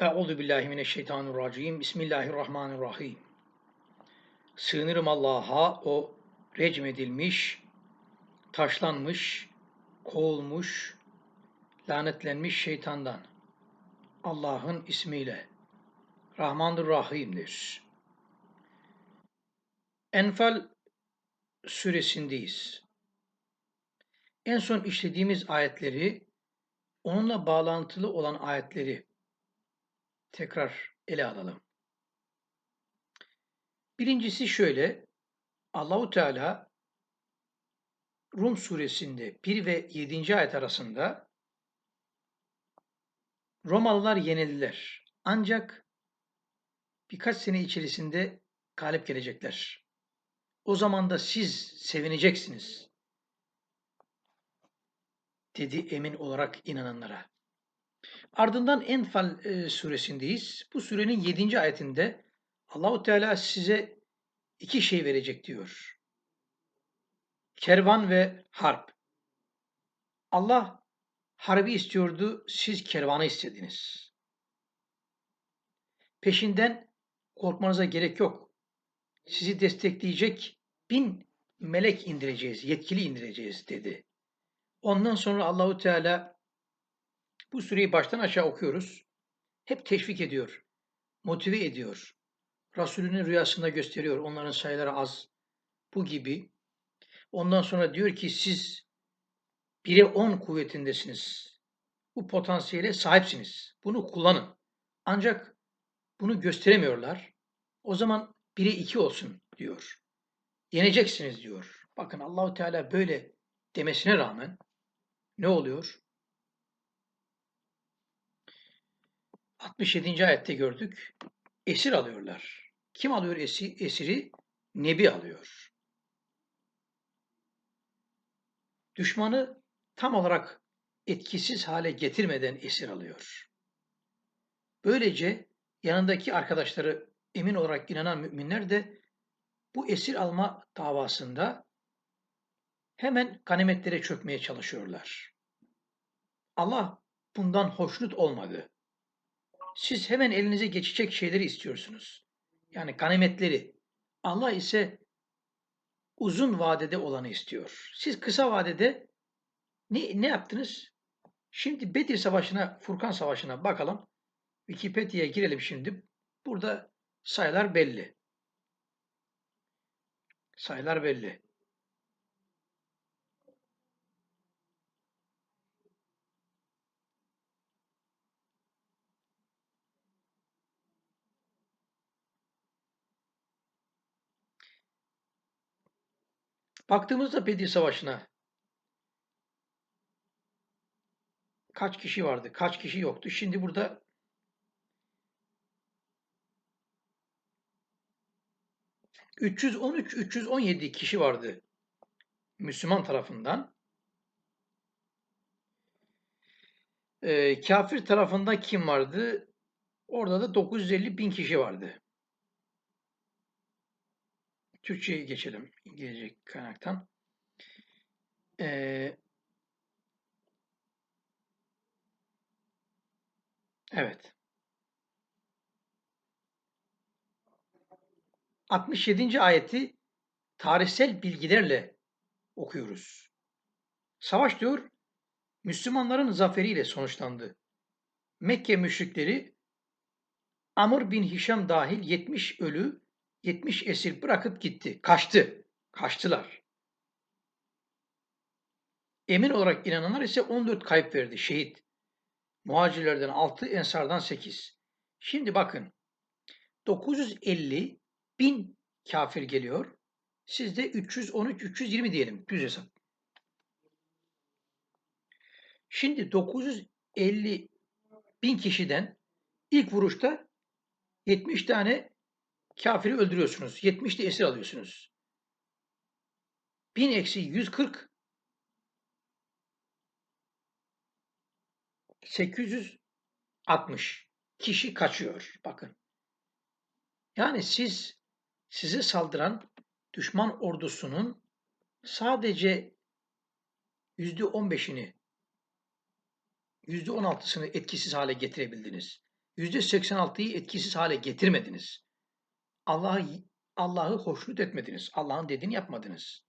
Euzu billahi mineşşeytanirracim. Bismillahirrahmanirrahim. Sığınırım Allah'a o recmedilmiş, taşlanmış, kovulmuş, lanetlenmiş şeytandan. Allah'ın ismiyle. Rahmandır Rahim'dir. Enfal suresindeyiz. En son işlediğimiz ayetleri, onunla bağlantılı olan ayetleri tekrar ele alalım. Birincisi şöyle, Allahu Teala Rum suresinde 1 ve 7. ayet arasında Romalılar yenildiler. Ancak birkaç sene içerisinde galip gelecekler. O zaman da siz sevineceksiniz. Dedi emin olarak inananlara. Ardından Enfal e, suresindeyiz. Bu surenin 7. ayetinde Allahu Teala size iki şey verecek diyor. Kervan ve harp. Allah harbi istiyordu, siz kervanı istediniz. Peşinden korkmanıza gerek yok. Sizi destekleyecek bin melek indireceğiz, yetkili indireceğiz dedi. Ondan sonra Allahu Teala bu süreyi baştan aşağı okuyoruz. Hep teşvik ediyor, motive ediyor. Resulünün rüyasında gösteriyor. Onların sayıları az. Bu gibi. Ondan sonra diyor ki siz 1'e 10 kuvvetindesiniz. Bu potansiyele sahipsiniz. Bunu kullanın. Ancak bunu gösteremiyorlar. O zaman 1'e 2 olsun diyor. Yeneceksiniz diyor. Bakın Allahu Teala böyle demesine rağmen ne oluyor? 67. ayette gördük. Esir alıyorlar. Kim alıyor esi, esiri? Nebi alıyor. Düşmanı tam olarak etkisiz hale getirmeden esir alıyor. Böylece yanındaki arkadaşları emin olarak inanan müminler de bu esir alma davasında hemen ganimetlere çökmeye çalışıyorlar. Allah bundan hoşnut olmadı. Siz hemen elinize geçecek şeyleri istiyorsunuz. Yani ganimetleri. Allah ise uzun vadede olanı istiyor. Siz kısa vadede ne, ne yaptınız? Şimdi Bedir Savaşı'na, Furkan Savaşı'na bakalım. Wikipedia'ya girelim şimdi. Burada sayılar belli. Sayılar belli. Baktığımızda Bedir Savaşı'na kaç kişi vardı, kaç kişi yoktu. Şimdi burada ...313-317 kişi vardı Müslüman tarafından. Ee, kafir tarafında kim vardı? Orada da 950 bin kişi vardı. Türkçe'ye geçelim İngilizce kaynaktan. Ee, evet. 67. ayeti tarihsel bilgilerle okuyoruz. Savaş diyor, Müslümanların zaferiyle sonuçlandı. Mekke müşrikleri Amr bin Hişam dahil 70 ölü 70 esir bırakıp gitti. Kaçtı. Kaçtılar. Emin olarak inananlar ise 14 kayıp verdi. Şehit. Muhacirlerden 6, Ensardan 8. Şimdi bakın. 950 bin kafir geliyor. Sizde 313, 320 diyelim. Düz hesap. Şimdi 950 bin kişiden ilk vuruşta 70 tane kafiri öldürüyorsunuz. 70 de esir alıyorsunuz. 1000 eksi 140 860 kişi kaçıyor. Bakın. Yani siz size saldıran düşman ordusunun sadece yüzde on beşini, yüzde on altısını etkisiz hale getirebildiniz. %86'yı etkisiz hale getirmediniz. Allah'ı Allah'ı hoşnut etmediniz. Allah'ın dediğini yapmadınız.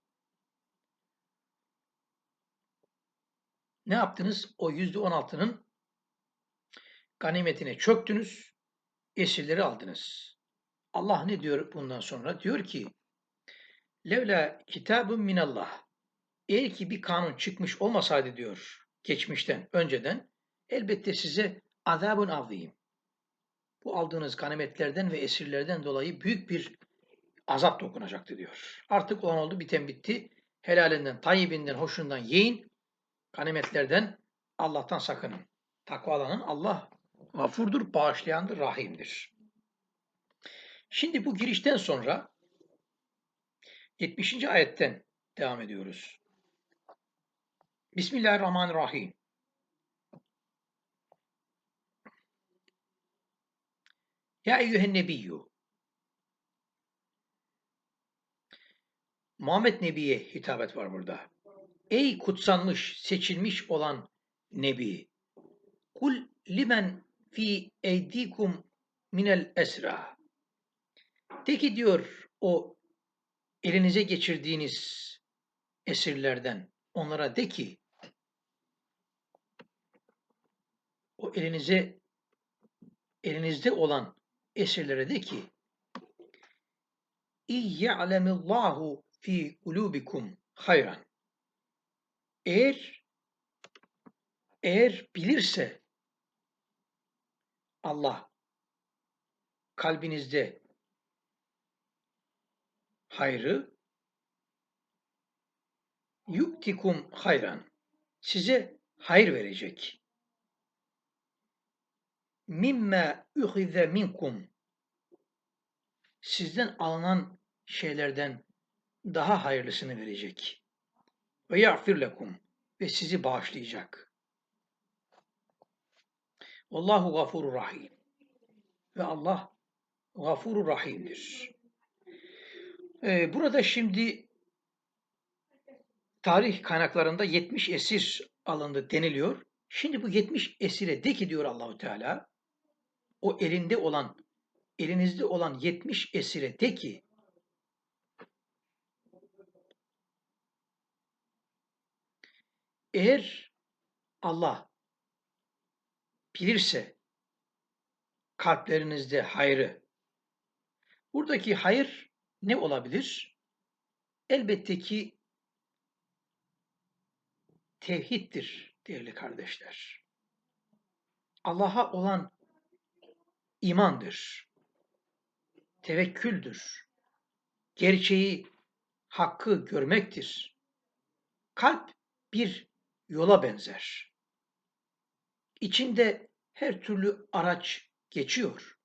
Ne yaptınız? O %16'nın ganimetine çöktünüz, esirleri aldınız. Allah ne diyor bundan sonra? Diyor ki, Levla kitabun minallah. Eğer ki bir kanun çıkmış olmasaydı diyor geçmişten, önceden, elbette size azabun azim. Bu aldığınız ganimetlerden ve esirlerden dolayı büyük bir azap dokunacaktı diyor. Artık olan oldu, biten bitti. Helalinden, tayyibinden, hoşundan yiyin. Ganimetlerden Allah'tan sakının. Takvalanın Allah gafurdur, bağışlayandır, rahimdir. Şimdi bu girişten sonra 70. ayetten devam ediyoruz. Bismillahirrahmanirrahim. Ya eyyühen nebiyyü. Muhammed Nebi'ye hitabet var burada. Ey kutsanmış, seçilmiş olan Nebi. Kul limen fi eydikum minel esra. De ki diyor o elinize geçirdiğiniz esirlerden onlara de ki o elinize elinizde olan esirlere de ki İyya'lemillahu fi kulubikum hayran. Eğer eğer bilirse Allah kalbinizde hayrı yuktikum hayran size hayır verecek. Mimme uhize minkum sizden alınan şeylerden daha hayırlısını verecek. Ve ya'fir lekum ve sizi bağışlayacak. Allahu gafurur rahim. Ve Allah gafurur rahimdir. Ee, burada şimdi tarih kaynaklarında 70 esir alındı deniliyor. Şimdi bu 70 esire de ki diyor Allahu Teala o elinde olan elinizde olan 70 esire de ki eğer Allah bilirse kalplerinizde hayrı buradaki hayır ne olabilir? Elbette ki tevhiddir değerli kardeşler. Allah'a olan imandır. Tevekküldür. Gerçeği, hakkı görmektir. Kalp bir yola benzer. İçinde her türlü araç geçiyor.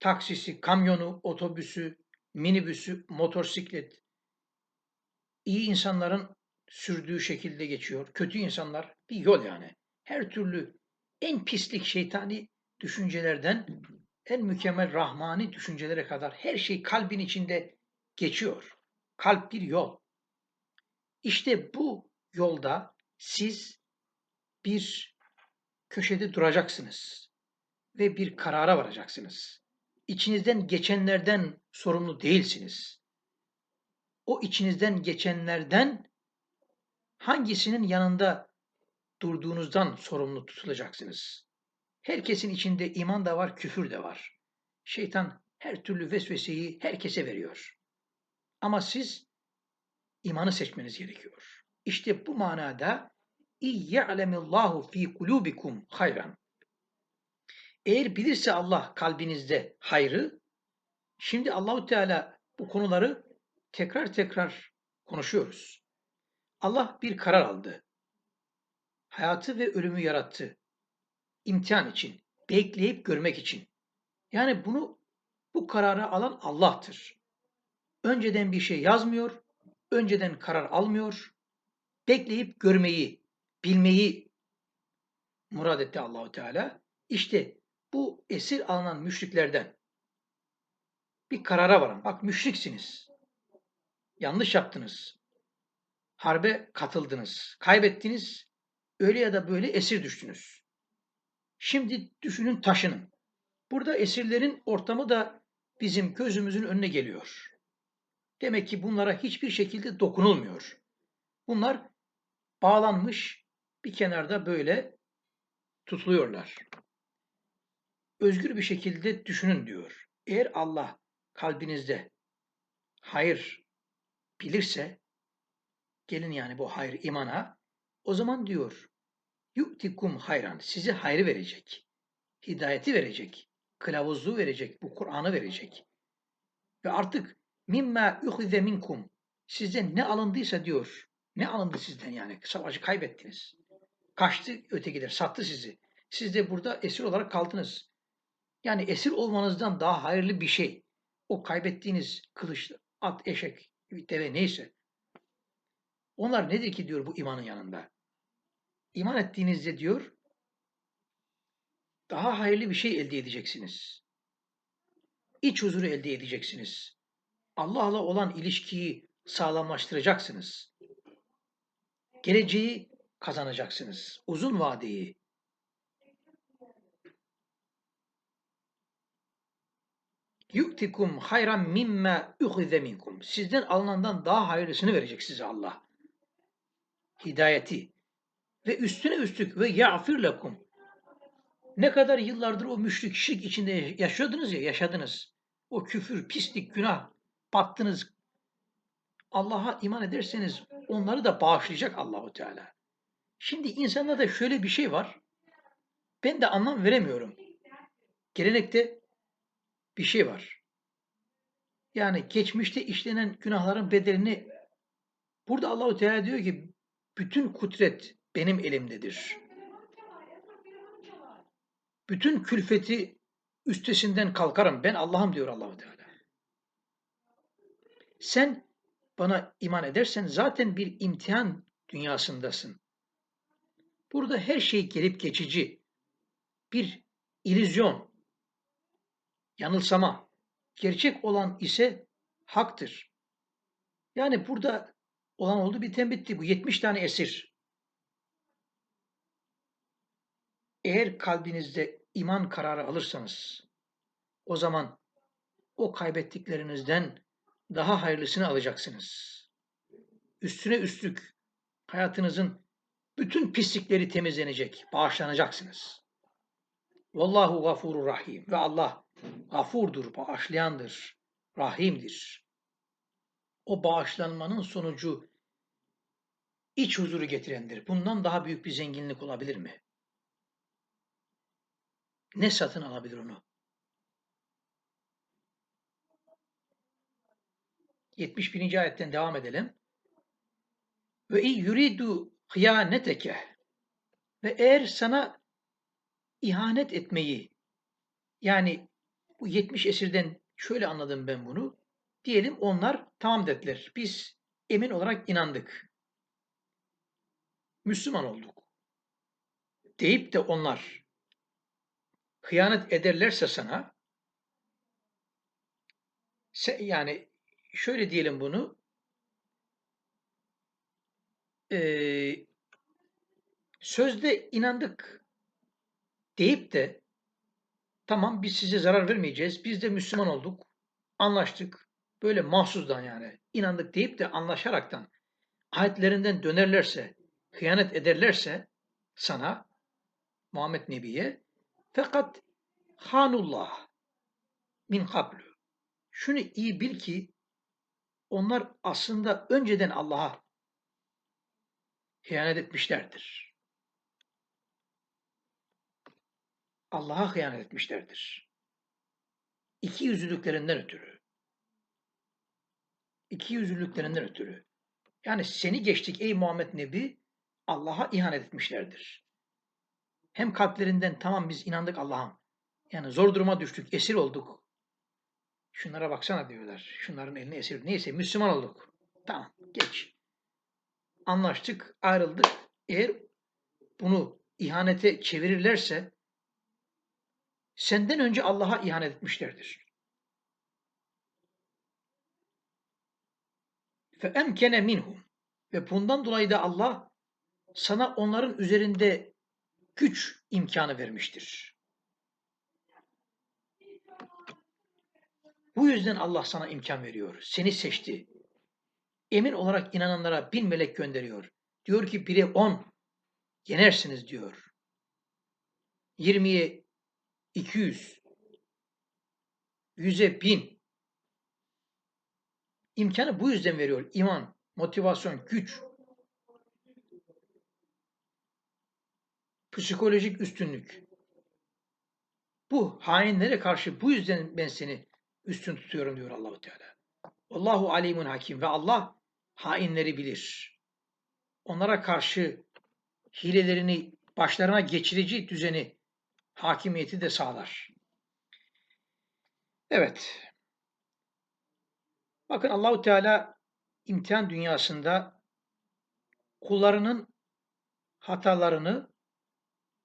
Taksisi, kamyonu, otobüsü, minibüsü, motosiklet. İyi insanların sürdüğü şekilde geçiyor. Kötü insanlar bir yol yani. Her türlü en pislik şeytani düşüncelerden en mükemmel rahmani düşüncelere kadar her şey kalbin içinde geçiyor. Kalp bir yol. İşte bu yolda siz bir köşede duracaksınız ve bir karara varacaksınız. İçinizden geçenlerden sorumlu değilsiniz. O içinizden geçenlerden hangisinin yanında durduğunuzdan sorumlu tutulacaksınız. Herkesin içinde iman da var, küfür de var. Şeytan her türlü vesveseyi herkese veriyor. Ama siz imanı seçmeniz gerekiyor. İşte bu manada İyya'lemillahu fi kulubikum hayran. Eğer bilirse Allah kalbinizde hayrı, şimdi Allahu Teala bu konuları tekrar tekrar konuşuyoruz. Allah bir karar aldı. Hayatı ve ölümü yarattı. İmtihan için, bekleyip görmek için. Yani bunu bu kararı alan Allah'tır. Önceden bir şey yazmıyor, önceden karar almıyor. Bekleyip görmeyi, bilmeyi murad etti Allahu Teala. İşte bu esir alınan müşriklerden bir karara varın. Bak müşriksiniz. Yanlış yaptınız. Harbe katıldınız. Kaybettiniz. Öyle ya da böyle esir düştünüz. Şimdi düşünün taşının. Burada esirlerin ortamı da bizim gözümüzün önüne geliyor. Demek ki bunlara hiçbir şekilde dokunulmuyor. Bunlar bağlanmış bir kenarda böyle tutuluyorlar. Özgür bir şekilde düşünün diyor. Eğer Allah kalbinizde hayır bilirse gelin yani bu hayır imana o zaman diyor yu'tikum hayran size hayrı verecek. Hidayeti verecek. Kılavuzluğu verecek. Bu Kur'an'ı verecek. Ve artık mimma uhize minkum sizden ne alındıysa diyor. Ne alındı sizden yani? Savaşı kaybettiniz. Kaçtı ötekiler, sattı sizi. Siz de burada esir olarak kaldınız. Yani esir olmanızdan daha hayırlı bir şey. O kaybettiğiniz kılıç, at, eşek, deve neyse. Onlar nedir ki diyor bu imanın yanında? İman ettiğinizde diyor daha hayırlı bir şey elde edeceksiniz. İç huzuru elde edeceksiniz. Allah'la olan ilişkiyi sağlamlaştıracaksınız. Geleceği kazanacaksınız. Uzun vadeyi. Yu'tikum hayran mimme uhize minkum. Sizden alınandan daha hayırlısını verecek size Allah. Hidayeti. Ve üstüne üstlük ve ya'fir lekum. Ne kadar yıllardır o müşrik şirk içinde yaşıyordunuz ya, yaşadınız. O küfür, pislik, günah, battınız. Allah'a iman ederseniz onları da bağışlayacak Allahu Teala. Şimdi insanda şöyle bir şey var. Ben de anlam veremiyorum. Gelenekte bir şey var. Yani geçmişte işlenen günahların bedelini burada Allahu Teala diyor ki bütün kudret benim elimdedir. Bütün külfeti üstesinden kalkarım. Ben Allah'ım diyor Allahu Teala. Sen bana iman edersen zaten bir imtihan dünyasındasın. Burada her şey gelip geçici. Bir ilüzyon, yanılsama. Gerçek olan ise haktır. Yani burada olan oldu biten bitti. Bu 70 tane esir. Eğer kalbinizde iman kararı alırsanız o zaman o kaybettiklerinizden daha hayırlısını alacaksınız. Üstüne üstlük hayatınızın bütün pislikleri temizlenecek, bağışlanacaksınız. Vallahu gafurur rahim. Ve Allah gafurdur, bağışlayandır, rahimdir. O bağışlanmanın sonucu iç huzuru getirendir. Bundan daha büyük bir zenginlik olabilir mi? Ne satın alabilir onu? 71. ayetten devam edelim. Ve yuridu hıyaneteke ve eğer sana ihanet etmeyi yani bu 70 esirden şöyle anladım ben bunu. Diyelim onlar tamam dediler. Biz emin olarak inandık. Müslüman olduk. Deyip de onlar hıyanet ederlerse sana yani şöyle diyelim bunu e, sözde inandık deyip de tamam biz size zarar vermeyeceğiz. Biz de Müslüman olduk. Anlaştık. Böyle mahsusdan yani inandık deyip de anlaşaraktan ayetlerinden dönerlerse, hıyanet ederlerse sana Muhammed Nebi'ye fakat hanullah min kablu. Şunu iyi bil ki onlar aslında önceden Allah'a hıyanet etmişlerdir. Allah'a hıyanet etmişlerdir. İki yüzlülüklerinden ötürü. İki yüzlülüklerinden ötürü. Yani seni geçtik ey Muhammed Nebi Allah'a ihanet etmişlerdir. Hem kalplerinden tamam biz inandık Allah'a. Yani zor duruma düştük, esir olduk. Şunlara baksana diyorlar. Şunların eline esir. Neyse Müslüman olduk. Tamam geç. Anlaştık, ayrıldık. Eğer bunu ihanete çevirirlerse senden önce Allah'a ihanet etmişlerdir. Fe emkene minhum ve bundan dolayı da Allah sana onların üzerinde güç imkanı vermiştir. Bu yüzden Allah sana imkan veriyor. Seni seçti. Emin olarak inananlara bin melek gönderiyor. Diyor ki bire on yenersiniz diyor. 20'ye 200, 100'e 1000. İmkanı bu yüzden veriyor. İman, motivasyon, güç, psikolojik üstünlük. Bu hainlere karşı bu yüzden ben seni üstün tutuyorum diyor Allahu Teala. Allahu alimun hakim ve Allah hainleri bilir. Onlara karşı hilelerini başlarına geçirici düzeni, hakimiyeti de sağlar. Evet. Bakın Allahu Teala imtihan dünyasında kullarının hatalarını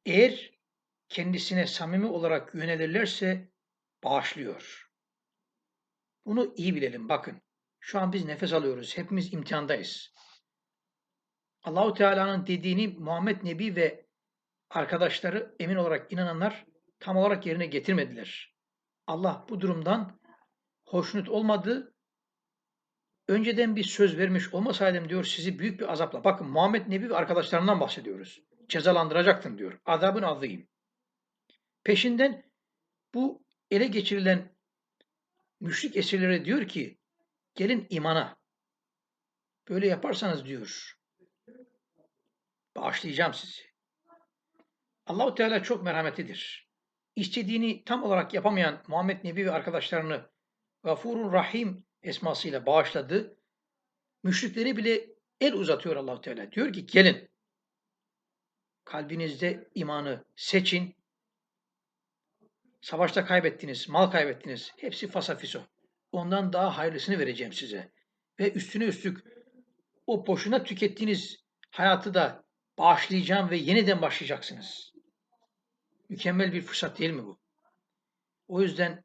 eğer kendisine samimi olarak yönelirlerse bağışlıyor. Bunu iyi bilelim. Bakın. Şu an biz nefes alıyoruz. Hepimiz imtihandayız. Allahu Teala'nın dediğini Muhammed Nebi ve arkadaşları emin olarak inananlar tam olarak yerine getirmediler. Allah bu durumdan hoşnut olmadı. Önceden bir söz vermiş olmasaydım diyor sizi büyük bir azapla. Bakın Muhammed Nebi ve arkadaşlarından bahsediyoruz. Cezalandıracaktım diyor. Azabın azıyım. Peşinden bu ele geçirilen müşrik esirlere diyor ki gelin imana. Böyle yaparsanız diyor bağışlayacağım sizi. Allahu Teala çok merhametlidir. İstediğini tam olarak yapamayan Muhammed Nebi ve arkadaşlarını Gafurur Rahim esmasıyla bağışladı. Müşrikleri bile el uzatıyor Allahu Teala. Diyor ki gelin kalbinizde imanı seçin. Savaşta kaybettiniz, mal kaybettiniz. Hepsi fasafiso. Ondan daha hayırlısını vereceğim size. Ve üstüne üstlük o boşuna tükettiğiniz hayatı da bağışlayacağım ve yeniden başlayacaksınız. Mükemmel bir fırsat değil mi bu? O yüzden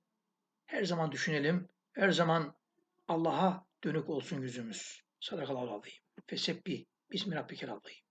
her zaman düşünelim, her zaman Allah'a dönük olsun yüzümüz. Sadakallahu aleyhi. Fesebbi. Bismillahirrahmanirrahim.